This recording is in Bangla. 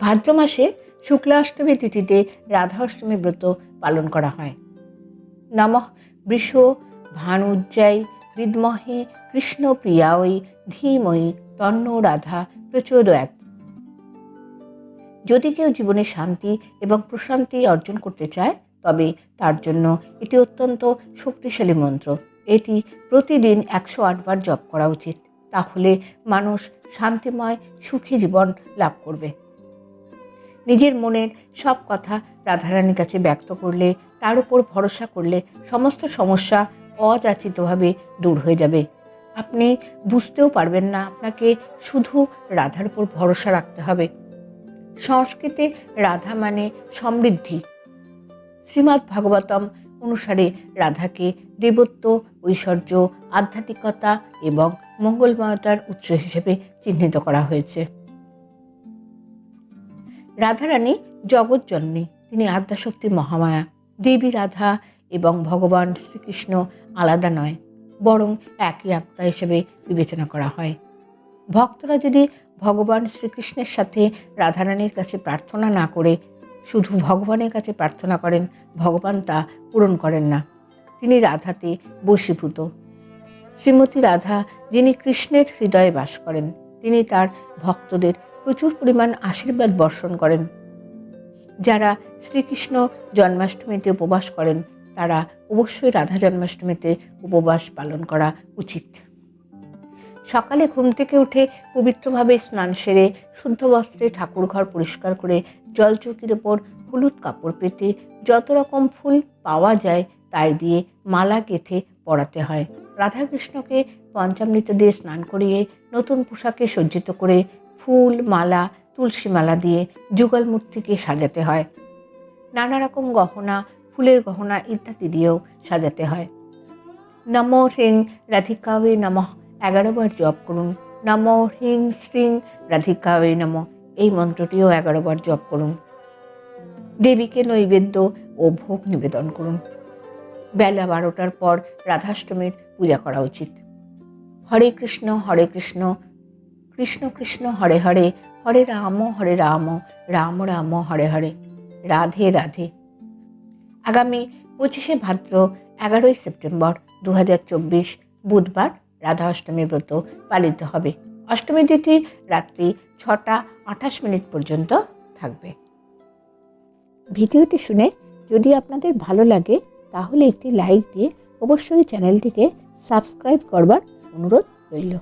ভাদ্র মাসে শুক্লা অষ্টমী তিথিতে রাধা অষ্টমী ব্রত পালন করা হয়। নমঃ বৃষ ভানুজ্জাই বিদ্মহে কৃষ্ণ প্রিয়াই ধীময়ী তন্ন রাধা প্রচোদয়াত। যদি কেউ জীবনে শান্তি এবং প্রশান্তি অর্জন করতে চায়, তবে তার জন্য এটি অত্যন্ত শক্তিশালী মন্ত্র। এটি প্রতিদিন একশো আটবার জপ করা উচিত। তাহলে মানুষ শান্তিময় সুখী জীবন লাভ করবে। নিজের মনের সব কথা রাধারানীর কাছে ব্যক্ত করলে, তার উপর ভরসা করলে সমস্ত সমস্যা অযাচিতভাবে দূর হয়ে যাবে। আপনি বুঝতেও পারবেন না আপনাকে শুধু রাধার উপর ভরসা রাখতে হবে। সংস্কৃতে রাধা মানে সমৃদ্ধি। শ্রীমদ্ ভাগবতম অনুসারে রাধাকে দেবত্ব, ঐশ্বর্য, আধ্যাত্মিকতা এবং মঙ্গলময়তার উৎস হিসেবে চিহ্নিত করা হয়েছে। রাধারানী জগৎজননী তিনি আদ্যাশক্তি মহামায়া, দেবী রাধা এবং ভগবান শ্রীকৃষ্ণ আলাদা নয়, বরং একই আত্মা হিসেবে বিবেচনা করা হয়। ভক্তরা যদি ভগবান শ্রীকৃষ্ণের সাথে রাধারানীর কাছে প্রার্থনা না করে, শুধু ভগবানের কাছে প্রার্থনা করেন, ভগবান তা পূরণ করেন না। তিনি রাধাতে বশীভূত। শ্রীমতী রাধা, যিনি কৃষ্ণের হৃদয়ে বাস করেন, তিনি তার ভক্তদের প্রচুর পরিমাণ আশীর্বাদ বর্ষণ করেন। যারা শ্রীকৃষ্ণ জন্মাষ্টমীতে উপবাস করেন, তারা অবশ্যই রাধা জন্মাষ্টমীতে উপবাস পালন করা উচিত। সকালে ঘুম থেকে উঠে পবিত্রভাবে স্নান সেরে শুদ্ধ বস্ত্রে ঠাকুর ঘর পরিষ্কার করে জলচৌকির ওপর হলুদ কাপড় পেতে যত রকম ফুল পাওয়া যায় তাই দিয়ে মালা গেঁথে পরাতে হয়। রাধাকৃষ্ণকে পঞ্চামৃত দিয়ে স্নান করিয়ে নতুন পোশাকে সজ্জিত করে ফুল, মালা, তুলসী মালা দিয়ে যুগল মূর্তিকে সাজাতে হয়। নানা রকম গহনা, ফুলের গহনা ইত্যাদি দিয়েও সাজাতে হয়। নম হ্রিং রাধিকাবে নমঃ, এগারো বার জপ করুন। নম হ্রিং শ্রিং রাধিকাবে নম, এই মন্ত্রটিও এগারো বার জপ করুন। দেবীকে নৈবেদ্য ও ভোগ নিবেদন করুন। বেলা বারোটার পর রাধাষ্টমীর পূজা করা উচিত। হরে কৃষ্ণ হরে কৃষ্ণ কৃষ্ণ কৃষ্ণ হরে হরে হরে রাম হরে রাম রাম রাম, হরে হরে, রাধে রাধে। আগামী পঁচিশে ভাদ্র এগারোই সেপ্টেম্বর দু হাজার চব্বিশ বুধবার রাধা অষ্টমী ব্রত পালিত হবে। অষ্টমী তিথি রাত্রি ছটা আঠাশ মিনিট পর্যন্ত থাকবে। ভিডিওটি শুনে যদি আপনাদের ভালো লাগে, তাহলে একটি লাইক দিয়ে অবশ্যই চ্যানেলটিকে সাবস্ক্রাইব করবার অনুরোধ রইল।